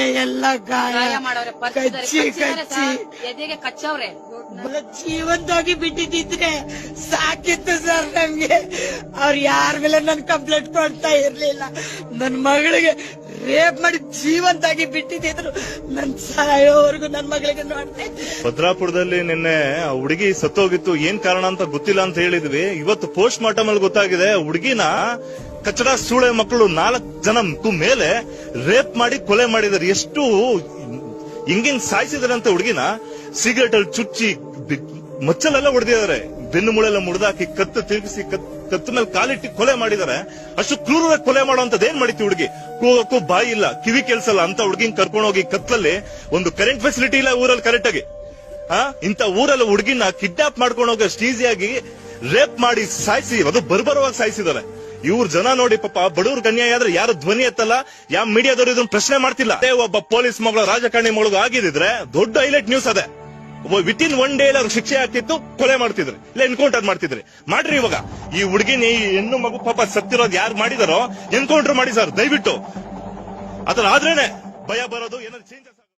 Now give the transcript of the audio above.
ಮೇಲೆ ಎಲ್ಲ ಗಾಯ. ಕಚ್ಚಿ. ಎದೆಗೆ ಕಚ್ಚವ್ರೆ. ಜೀವಂತವಾಗಿ ಬಿಟ್ಟಿದ್ರೆ ಸಾಕಿತ್ತು ಸರ್ ನಮ್ಗೆ ಅವ್ರ ಯಾರ ಮೇಲೆ ನನ್ ಕಂಪ್ಲೇಂಟ್ ಕೊಡ್ತಾ ಇರ್ಲಿಲ್ಲ. ನನ್ ಮಗಳಿಗೆ ರೇಪ್ ಮಾಡಿ ಜೀವಂತಾಗಿ ಬಿಟ್ಟಿದ್ರು ನನ್ ಸಾಯೋವರೆಗೂ ನನ್ ಮಗಳಿಗೆ ನೋಡ್ತಾ. ಭದ್ರಾಪುರದಲ್ಲಿ ನಿನ್ನೆ ಆ ಹುಡುಗಿ ಸತ್ತೋಗಿತ್ತು. ಏನ್ ಕಾರಣ ಅಂತ ಗೊತ್ತಿಲ್ಲ ಅಂತ ಹೇಳಿದ್ವಿ. ಇವತ್ತು ಪೋಸ್ಟ್ ಮಾರ್ಟಮ್ ಅಲ್ಲಿ ಗೊತ್ತಾಗಿದೆ. ಹುಡುಗಿನ ಕಚಡ ಸೂಳೆ ಮಕ್ಕಳು ನಾಲ್ಕು ಜನ ಮೇಲೆ ರೇಪ್ ಮಾಡಿ ಕೊಲೆ ಮಾಡಿದಾರೆ ಎಷ್ಟು ಹಿಂಗಿಂಗ್ ಸಾಯಿಸಿದಾರೆ ಅಂತ ಹುಡುಗಿನ ಸಿಗರೇಟ್ ಅಲ್ಲಿ ಚುಚ್ಚಿ ಮಚ್ಚಲೆಲ್ಲ ಹೊಡೆದಿದ್ದಾರೆ. ಬೆನ್ನು ಮುಳೆಲ್ಲ ಮುಡ್ದಾಕಿ ಕತ್ತು ತಿರುಗಿಸಿ ಕತ್ತು ಮೇಲೆ ಕಾಲಿಟ್ಟಿ ಕೊಲೆ ಮಾಡಿದ್ದಾರೆ ಅಷ್ಟು ಕ್ರೂರ ಕೊಲೆ ಮಾಡುವಂತದ್ದು ಏನ್ ಮಾಡಿತಿ ಹುಡುಗಿ? ಕೂಗಕ್ಕೂ ಬಾಯಿ ಇಲ್ಲ, ಕಿವಿ ಕೆಲ್ಸಲ್ಲ ಅಂತ ಹುಡುಗಿನ ಕರ್ಕೊಂಡು ಹೋಗಿ ಕತ್ತಲ್ಲಿ ಒಂದು ಕರೆಂಟ್ ಫೆಸಿಲಿಟಿ ಇಲ್ಲ ಊರಲ್ಲಿ ಕರೆಕ್ಟ್ ಆಗಿ. ಆ ಇಂತ ಊರಲ್ಲಿ ಹುಡುಗಿನ ಕಿಡ್ನಾಪ್ ಮಾಡ್ಕೊಂಡು ಹೋಗಿ ಅಷ್ಟು ಈಸಿಯಾಗಿ ರೇಪ್ ಮಾಡಿ ಸಾಯಿಸಿ, ಅದು ಬರ್ಬರವಾಗಿ ಸಾಯಿಸಿದ್ದಾರೆ. ಇವ್ರ ಜನ ನೋಡಿ ಪಾಪ ಬಡವ್ರ ಅನ್ಯಾಯ ಆದ್ರೆ ಯಾರು ಧ್ವನಿ ಎತ್ತಲ್ಲ? ಯಾವ ಮೀಡಿಯಾದವರು ಇದನ್ನ ಪ್ರಶ್ನೆ ಮಾಡ್ತಿಲ್ಲ. ಅದೇ ಒಬ್ಬ ಪೊಲೀಸ್ ಮಗಳ ರಾಜಕಾರಣಿ ಮಗಳು ಆಗಿದ್ರೆ ದೊಡ್ಡ ಹೈಲೈಟ್ ನ್ಯೂಸ್ ಅದೇ. ವಿತ್ ಇನ್ ಒನ್ ಡೇ ಅವ್ರಿಗೆ ಶಿಕ್ಷೆ ಆಗ್ತಿತ್ತು, ಕೊಲೆ ಮಾಡ್ತಿದ್ರು. ಇಲ್ಲ ಎನ್ಕೌಂಟರ್ ಮಾಡ್ತಿದ್ರಿ. ಮಾಡ್ರಿ ಇವಾಗ. ಈ ಹುಡುಗಿನ, ಈ ಹೆಣ್ಣು ಮಗು ಪಾಪ ಸತ್ತಿರೋದು ಯಾರು ಮಾಡಿದಾರೋ ಎನ್ಕೌಂಟರ್ ಮಾಡಿ ಸರ್, ದಯವಿಟ್ಟು. ಅದ್ರ ಆದ್ರೇನೆ ಭಯ ಬರೋದು, ಏನಾದ್ರು ಚೇಂಜಸ್